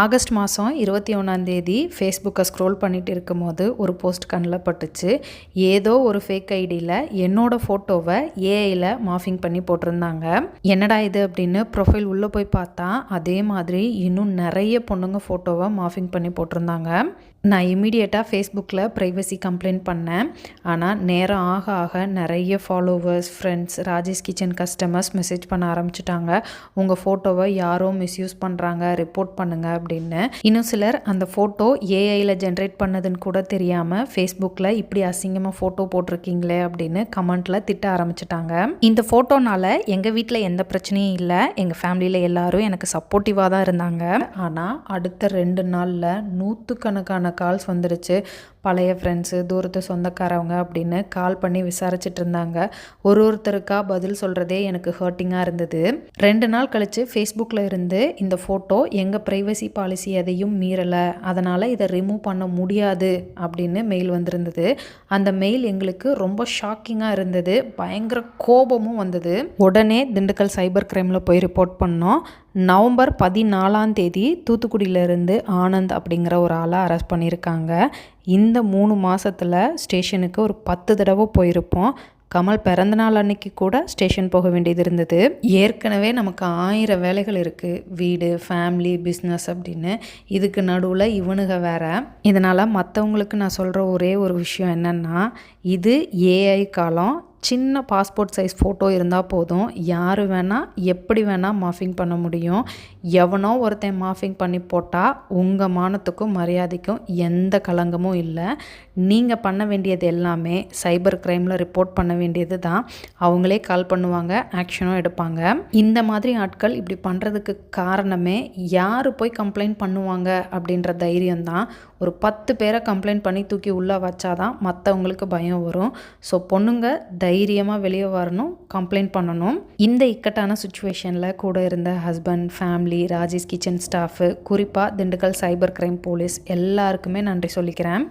August மாதம் இருபத்தி ஒன்றாந்தேதி ஃபேஸ்புக்கை ஸ்க்ரோல் பண்ணிட்டு இருக்கும்போது ஒரு போஸ்ட் கண்ணில் பட்டுச்சு. ஏதோ ஒரு ஃபேக் ஐடியில் என்னோட ஃபோட்டோவை ஏஐயில் மாஃபிங் பண்ணி போட்டிருந்தாங்க. என்னடா இது அப்படின்னு ப்ரொஃபைல் உள்ளே போய் பார்த்தா அதே மாதிரி இன்னும் நிறைய பொண்ணுங்க ஃபோட்டோவை மாஃபிங் பண்ணி போட்டிருந்தாங்க. நான் இமீடியட்டாக ஃபேஸ்புக்கில் ப்ரைவசி கம்ப்ளைண்ட் பண்ணேன். ஆனால் நேரம் ஆக ஆக நிறைய followers friends Rajesh kitchen customers message பண்ண ஆரம்பிச்சிட்டாங்க. உங்கள் ஃபோட்டோவை யாரோ மிஸ்யூஸ் பண்ணுறாங்க ரிப்போர்ட் பண்ணுங்கள் அப்படின்னு. இன்னும் சிலர் அந்த ஃபோட்டோ ஏஐயில் ஜென்ரேட் பண்ணதுன்னு கூட தெரியாமல் ஃபேஸ்புக்கில் இப்படி அசிங்கமாக ஃபோட்டோ போட்டிருக்கீங்களே அப்படின்னு கமெண்ட்டில் திட்ட ஆரம்பிச்சிட்டாங்க. இந்த ஃபோட்டோனால எங்கள் வீட்டில் எந்த பிரச்சனையும் இல்லை. எங்கள் ஃபேமிலியில் எல்லாரும் எனக்கு சப்போர்ட்டிவாக தான் இருந்தாங்க. ஆனால் அடுத்த ரெண்டு நாளில் நூற்றுக்கணக்கான கால்ஸ் வந்துடுச்சு பழைய ஃப்ரெண்ட்ஸு தூரத்து சொந்தக்காரவங்க அப்படின்னு கால் பண்ணி விசாரிச்சுட்டு இருந்தாங்க. ஒரு ஒருத்தருக்கா பதில் சொல்கிறதே எனக்கு ஹர்ட்டிங்காக இருந்தது. ரெண்டு நாள் கழித்து ஃபேஸ்புக்கில் இருந்து இந்த ஃபோட்டோ எங்கள் ப்ரைவசி பாலிசி எதையும் மீறலை. அதனால் இதை ரிமூவ் பண்ண முடியாது அப்படின்னு மெயில் வந்திருந்தது. அந்த மெயில் எங்களுக்கு ரொம்ப ஷாக்கிங்காக இருந்தது. பயங்கர கோபமும் வந்தது. உடனே திண்டுக்கல் சைபர் கிரைமில் போய் ரிப்போர்ட் பண்ணோம். நவம்பர் பதினாலாம் தேதி தூத்துக்குடியிலேருந்து ஆனந்த் அப்படிங்கிற ஒரு ஆளை அரெஸ்ட் பண்ணியிருக்காங்க. இந்த மூணு மாதத்தில் ஸ்டேஷனுக்கு ஒரு பத்து தடவை போயிருப்போம். கமல் பிறந்தநாள் அன்னைக்கு கூட ஸ்டேஷன் போக வேண்டியது இருந்தது. ஏற்கனவே நமக்கு ஆயிரம் வேலைகள் இருக்குது வீடு ஃபேமிலி பிஸ்னஸ் அப்படின்னு. இதுக்கு நடுவில் இவனுக வேற. இதனால் மற்றவங்களுக்கு நான் சொல்கிற ஒரே ஒரு விஷயம் என்னென்னா இது ஏஐ காலம் சின்ன பாஸ்போர்ட் சைஸ் ஃபோட்டோ இருந்தால் போதும். யார் வேணால் எப்படி வேணால் மாஃபிங் பண்ண முடியும். எவனோ ஒருத்தன் மாஃபிங் பண்ணி போட்டால் உங்கள் மானத்துக்கும் மரியாதைக்கும் எந்த களங்கமும் இல்லை. நீங்கள் பண்ண வேண்டியது எல்லாமே சைபர் க்ரைமில் ரிப்போர்ட் பண்ண வேண்டியது தான். அவங்களே கால் பண்ணுவாங்க ஆக்ஷனும் எடுப்பாங்க. இந்த மாதிரி ஆட்கள் இப்படி பண்ணுறதுக்கு காரணமே யார் போய் கம்ப்ளைண்ட் பண்ணுவாங்க அப்படின்ற தைரியம் தான். ஒரு பத்து பேரை கம்ப்ளைண்ட் பண்ணி தூக்கி உள்ளே வச்சாதான் மற்றவங்களுக்கு பயம் வரும். ஸோ பொண்ணுங்க தைரியமாக வெளியே வரணும் கம்ப்ளைண்ட் பண்ணணும். இந்த இக்கட்டான சுச்சுவேஷனில் கூட இருந்த husband family Rajesh kitchen staff குறிப்பாக திண்டுக்கல் சைபர் கிரைம் போலீஸ் எல்லாருக்குமே நன்றி சொல்லிக்கிறேன்.